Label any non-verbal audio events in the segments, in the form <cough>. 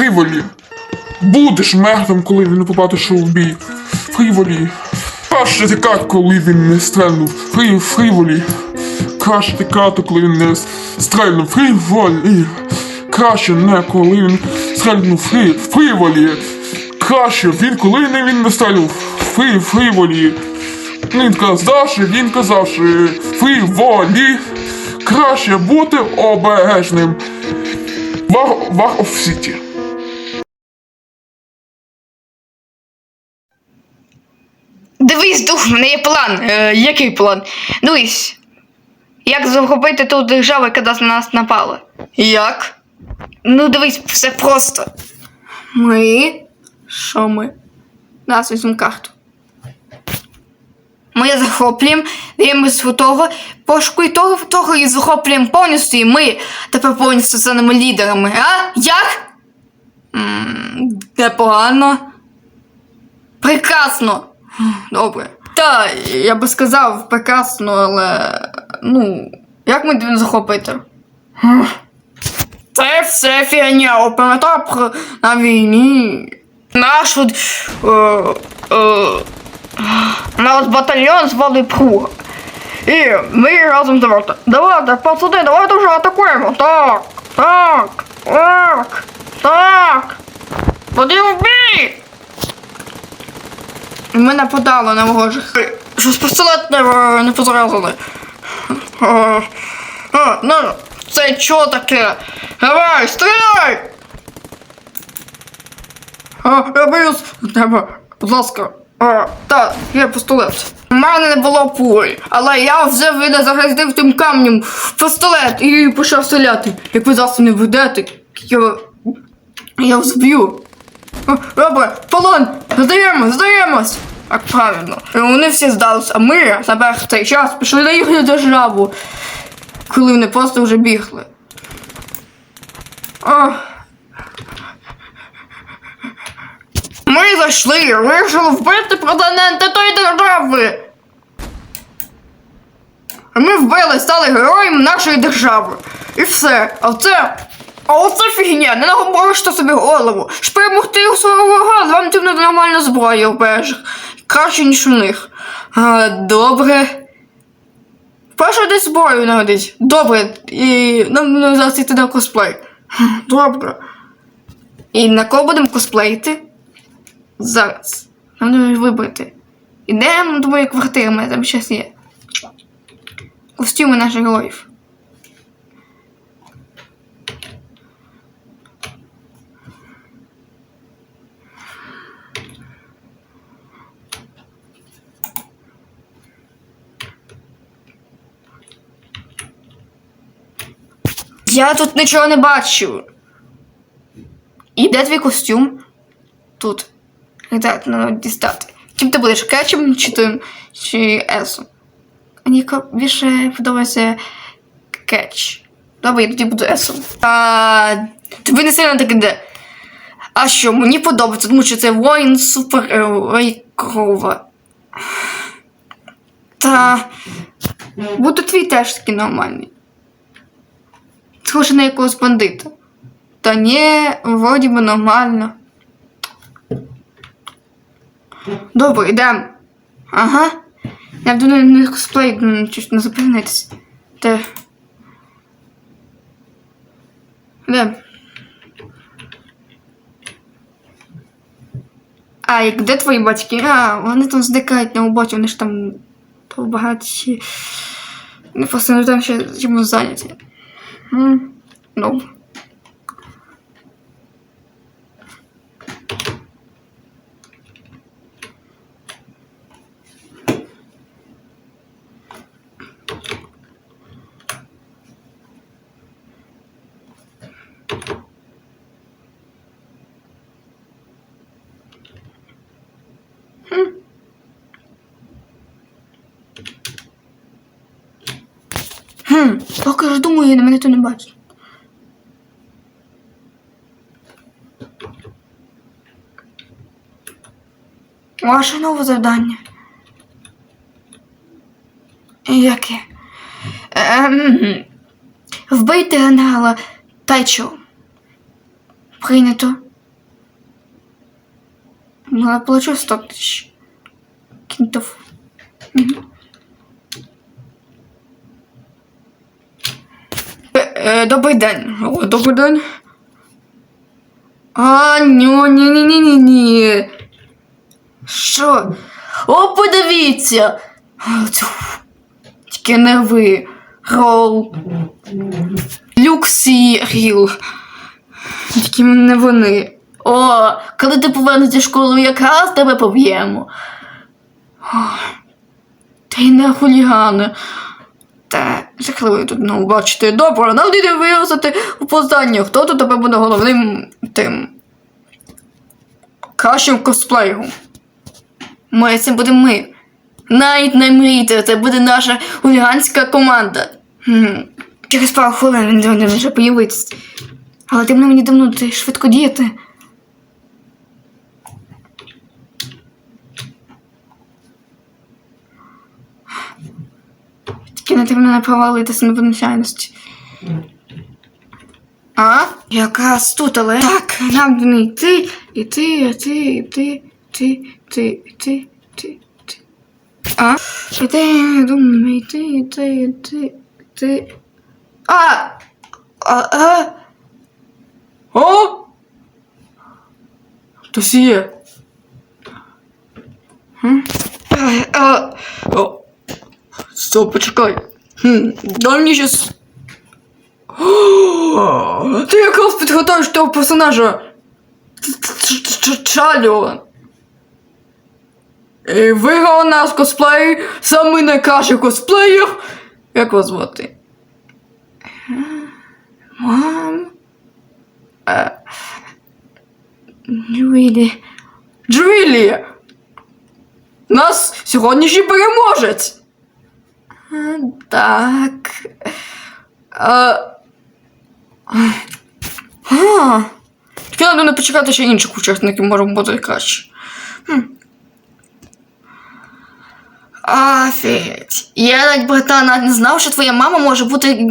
Фріволі. Будеш мертвим, коли він побачив у бій. Фріволі. Краще тікати, коли він не стрельнув. Фрі, фріволі. Краще тікати, коли він не стрельнув. Фріволі. Краще не коли він стрельнув. Фрі, фріволі. Краще він, коли не він не стрельнув. Фрі, фріволі. Він казав, що він казав, що фріволі. Краще бути обережним. Вар, вар оф Сіті. Дивись, дух, в мене є план. Е, який план? Дивись. Як захопити ту державу, яка на нас напала? Як? Ну, дивись, все просто. Ми. Що ми? Нас візьмемо карту. Ми захоплюємо, даємо святого, пошукуй того, того і захоплюємо повністю, і ми тепер повністю станемо лідерами, а? Як? М, Непогано. Прекрасно. Добре. Та, я би сказав прекрасно, але. Ну, як ми дві захопити? Це все фігня, оператор на війні. Наш от. Е, е, наш батальйон звали Пруга. І ми разом давайте. Давайте, пацани, давайте вже атакуємо. Так, так, так, так. Поділ бій! Ми нападали на ворожих. Щось пістолет не, не позразили. А, а, ну, це що таке? Давай, стріляй! А, я боюсь. Треба, будь ласка. Так, є пістолет. У мене не було пуль, але я взяв і не тим камнем в пістолет і почав стріляти. Як ви зараз не ведете, я, я. О, Добре, полон, здаємо, здаємось. Так правильно. І вони всі здалися, а ми в цей час пішли на їхню державу, коли вони просто вже бігли. О. Ми зайшли вирішили вбити президента тої держави. Ми вбили, стали героями нашої держави. І все. А це. А оце фігня, не наговориште собі голову. Щоб перемогти у свого ворога, вам потрібна нормальна зброя у перших. Краще, ніж у них. А, добре. Перше десь зброю нагодить. Добре. І нам нам зараз йти на косплей. Добре. І на кого будемо косплеїти? Зараз. Нам треба вибрати. Ідемо до моєї квартири, у мене там щось є. Костюми наших героїв. Я тут нічого не бачу. І де твій костюм? Тут. Так, треба дістати. Чим ти будеш кетчем чи тим, чи есом? Мені більше подобається кетч. Добре, я тоді буду есом. А, тобі не сильно так іде. А що, мені подобається, тому що це воїн супер крова. Та буде твій теж такий нормальний. Схоже на якогось бандита. Та ні, вроді би нормально. Добре, йдемо. Ага. Я на них косплей, м, не запевнитися. Де? Де? А, як де твої батьки? А, вони там зникають на роботі, вони ж там то багаті. Вони просто не там ще чимось зайняті. М, Ну. Поки ж думаю, на мене то не бачить. Ваше нове завдання. Яке? Ем, вбийте генерала Тайчо. Прийнято. Я получу 100 тысяч. Кентов. Мгм. Е, Добрий день. О, добрий день. А, ні, ні, ні, ні, ні, ні. Що? О, подивіться. Тільки не ви. Рол. Люксі Ріл. Тільки не вони. О, коли ти повернешся в школу, якраз тебе поб'ємо. Та й не хулігани. Та жахливо тут ну, бачити. Добре, нам буде виросити у позданні. Хто тут тебе буде головним тим кращим косплеєром? Ми це будемо ми. Навіть не мрійте, це буде наша хуліганська команда. Хм. Через пару хвилин він вже появиться. Але ти мені давно ти швидко діяти. потрібно не провалитися на визначальності. А? Якраз тут, але. Так, нам до неї йти, іти, іти, іти, ти, ти, ти, ти, ти. А? Іти, думаю, іти, іти, іти, іти. А! А, а? О? Хтось є. Хм? А, а, Стоп, почекай. Хм, дай мені щас. О, <gasps> Ти якраз підгадаєш того персонажа. Ч- ч- ч- І виграв нас косплей, самий найкращий косплеєр. Як вас звати? Мам. Е, Джуілі. Джуілі! Нас сьогоднішній переможець. Е, Так. А. А. Тільки треба не почекати ще інших учасників, може бути краще. Хм. Офігеть. Я навіть братан не знав, що твоя мама може бути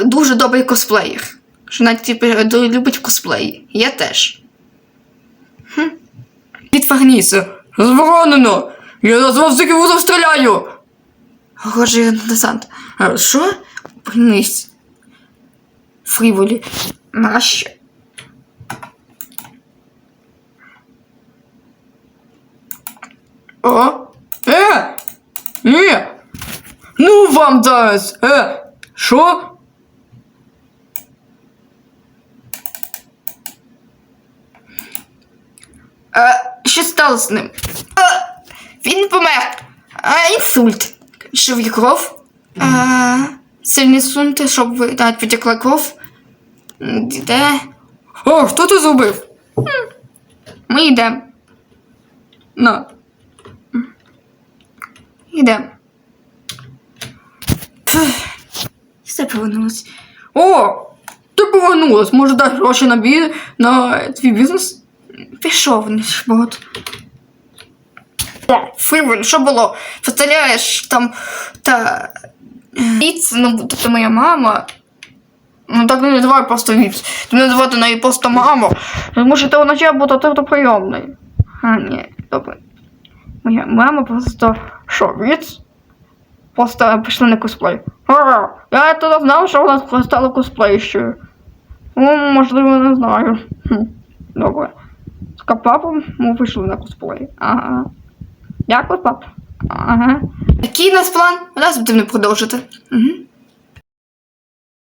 дуже добрий косплеєр. Що навіть типу, любить косплеї. Я теж. Хм. Відверніться. Заборонено. Я на вас всіх вузов стріляю. Гоже десант. А, Що? Вернись. Фріволі. Нащо? О? Е! Ні! Ну вам зараз! Е! Що? Е, що сталося з ним? Е, він помер. Е, інсульт. В кров? Е, сильні сунти, щоб навіть потекла кров. Де? О, хто це зробив? Ми йдемо. На. Йдемо. Все повернулось. О! Ти повернулась. Може дай гроші на, бі... на твій бізнес? Пішов не багато. О, Фриволь, що було? Представляєш, там та. Віц, ну, тобто моя мама. Ну так не називай просто віц. Ти не називати неї просто маму. Тому що ти означає бути тато прийомний. А, ні, добре. Моя мама просто що, віц? Просто пішла на косплей. А, я тоді знав, що вона стала косплейщою. Ну, можливо, не знаю. Хм, добре. З папом ми вийшли на косплей. Ага. Дякую, пап. Ага. Який у нас план? Раз будемо продовжити. Угу.